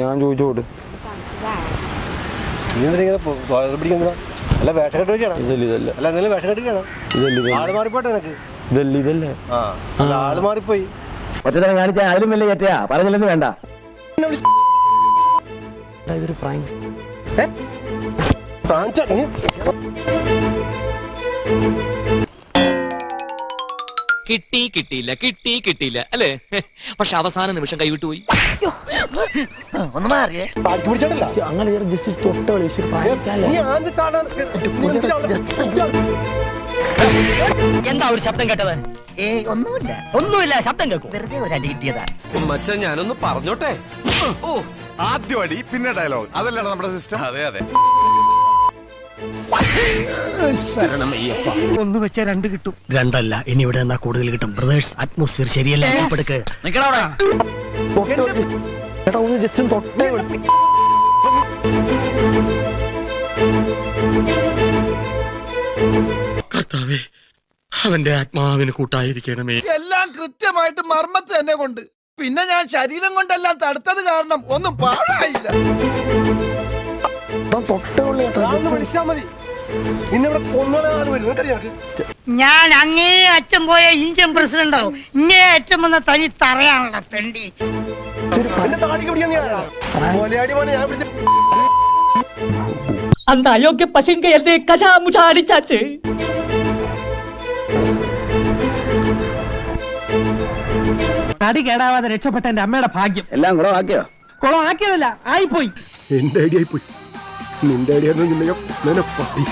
ഞാൻ ചോദിച്ചോട്ട്. നീ എന്തിനാ പിടിക്കുന്നതാ? അല്ല വേഷം കെട്ടിരിക്കണം ഇതല്ല ഇതല്ല. അല്ല എന്തെങ്കിലും വേഷം കെട്ടിരിക്കണം ഇതല്ല ഇതല്ല. ആൾ മാറിപ്പോട്ടെ നിനക്ക്. ഇതല്ല ഇതല്ലേ. ആ അല്ല ആൾ മാറിപ്പോയി. ഒറ്റത്തരം കാണിച്ച അതിലും വലിയ ചേറ്റയാ പറഞ്ഞില്ലെന്ന് വേണ്ട. എടാ, ഇതൊരു പ്രാങ്ക് പ്രാഞ്ച നീ കിട്ടി കിട്ടിയില്ല കിട്ടി കിട്ടിയില്ല അല്ലേ? പക്ഷെ അവസാന നിമിഷം കൈവിട്ടു പോയി ഒന്ന് മാറിയേ. അങ്ങനെ ജസ്റ്റ് തൊട്ട എന്താ ഒരു ശബ്ദം കേട്ടത്? ഏ ഒന്നുമില്ല. ഒന്നുമില്ല ശബ്ദം കേൾക്കും. വെറുതെ ഒരു അടി കിട്ടിയതാ. മച്ച ഞാനൊന്ന് പറഞ്ഞോട്ടെ? ഓ ആദ്യം അടി പിന്നെ ഡയലോഗ് അതല്ലേ നമ്മുടെ സിസ്റ്റം അതെ അതെ. ഒന്ന് വെച്ചാ രണ്ട് കിട്ടും. രണ്ടല്ല ഇനി ഇവിടെ നിന്നാ കൂടുതൽ കിട്ടും. ബ്രദേഴ്സ് അറ്റ്മോസ്ഫിയർ ശരിയല്ല? നിക്കടവിടെ ചേട്ടാ ഒന്ന് ജസ്റ്റ് ഒന്ന് തൊട്ടേ. കർത്താവേ അവന്റെ ആത്മാവിന് കൂട്ടായിരിക്കണമേ. എല്ലാം കൃത്യമായിട്ട് മർമ്മത്ത് തന്നെ കൊണ്ട്. പിന്നെ ഞാൻ ശരീരം കൊണ്ടെല്ലാം തടുത്തത് കാരണം ഒന്നും പാഴായില്ല. തൊട്ടേ വിളിച്ചാ മതി നിന്നെ ഇവിടെ കൊന്നോളെ ആള് വരും നിനക്കറിയാം നിനക്ക്? ഞാൻ അങ്ങേ അറ്റം പോയ ഇന്ത്യൻ പ്രസിഡന്റ് ആവും ഇങ്ങേ അറ്റം വന്ന തനി തറയാണല്ലോ പെണ്ടി എന്റെ താടിക്ക് പിടിക്കാൻ നീ ആരാ? കൊലയാടി മോനെ ഞാൻ പിടിച്ച அந்த அயோக்கிய பசங்க என்னை கஜா முஜா அடிச்சாச்சு തടി കേടാവാതെ രക്ഷപ്പെട്ട എന്റെ അമ്മയുടെ ഭാഗ്യം എല്ലാം കൂടെ ആക്കിയോ കുളം ആക്കിയതല്ല ആയിപ്പോയി എന്റെ ഐഡിയ ആയി നിന്റെ അടിയാണ് നിന്നെ ഞാൻ പട്ടി.